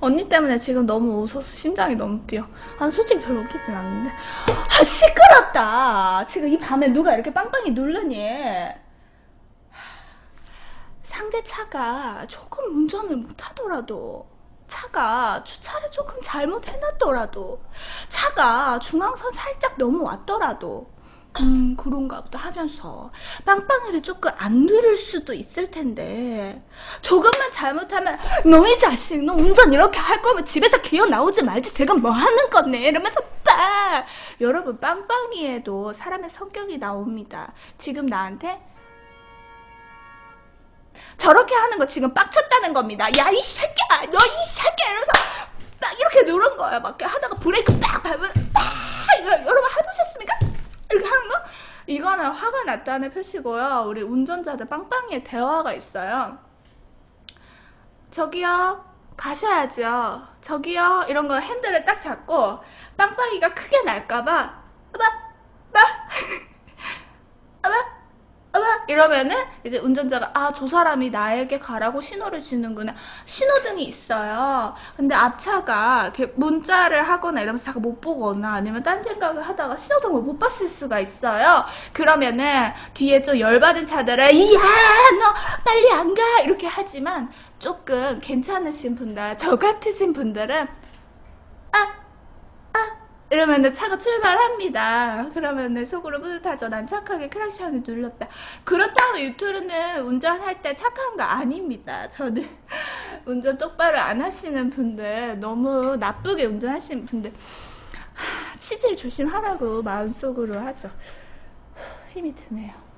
언니 때문에 지금 너무 웃어서 심장이 너무 뛰어. 아, 솔직히 별로 웃기진 않는데. 아, 시끄럽다. 지금 이 밤에 누가 이렇게 빵빵히 누르니? 상대 차가 조금 운전을 못하더라도, 차가 주차를 조금 잘못 해놨더라도, 차가 중앙선 살짝 넘어왔더라도, 음, 그런가 보다 하면서 빵빵이를 조금 안 누를 수도 있을 텐데 조금만 잘못하면 너희 자식 너 운전 이렇게 할 거면 집에서 기어 나오지 말지. 지금 뭐 하는 건데? 이러면서 빵 여러분 빵빵이에도 사람의 성격이 나옵니다. 지금 나한테 저렇게 하는 거 지금 빡쳤다는 겁니다 야 이 새끼야! 너 이 새끼야! 이러면서 막 이렇게 누른 거야 막 하다가 브레이크 빡! 밟으면 빡 이거 여러분 해보셨습니까? 이렇게 하는 거? 이거는 화가 났다는 표시고요. 우리 운전자들 빵빵이의 대화가 있어요. 저기요, 가셔야죠. 저기요, 이런 거 핸들을 딱 잡고 빵빵이가 크게 날까봐, 아바, 바, 아바, 아바 이러면은 이제 운전자가 아 저 사람이 나에게 가라고 신호를 주는구나. 신호등이 있어요. 근데 앞차가 이렇게 문자를 하거나 이러면서 자꾸 못 보거나 아니면 딴 생각을 하다가 신호등을 못 봤을 수가 있어요. 그러면은 뒤에 좀 열받은 차들은 이야 너 빨리 안 가. 이렇게 하지만 조금 괜찮으신 분들 저 같으신 분들은 아 이러면은 차가 출발합니다. 그러면은 속으로 뿌듯하죠. 난 착하게 크락션을 눌렀다. 그렇다고 유튜브는 운전할 때 착한 거 아닙니다. 저는 운전 똑바로 안 하시는 분들, 너무 나쁘게 운전하시는 분들, 하, 치질 조심하라고 마음속으로 하죠. 힘이 드네요.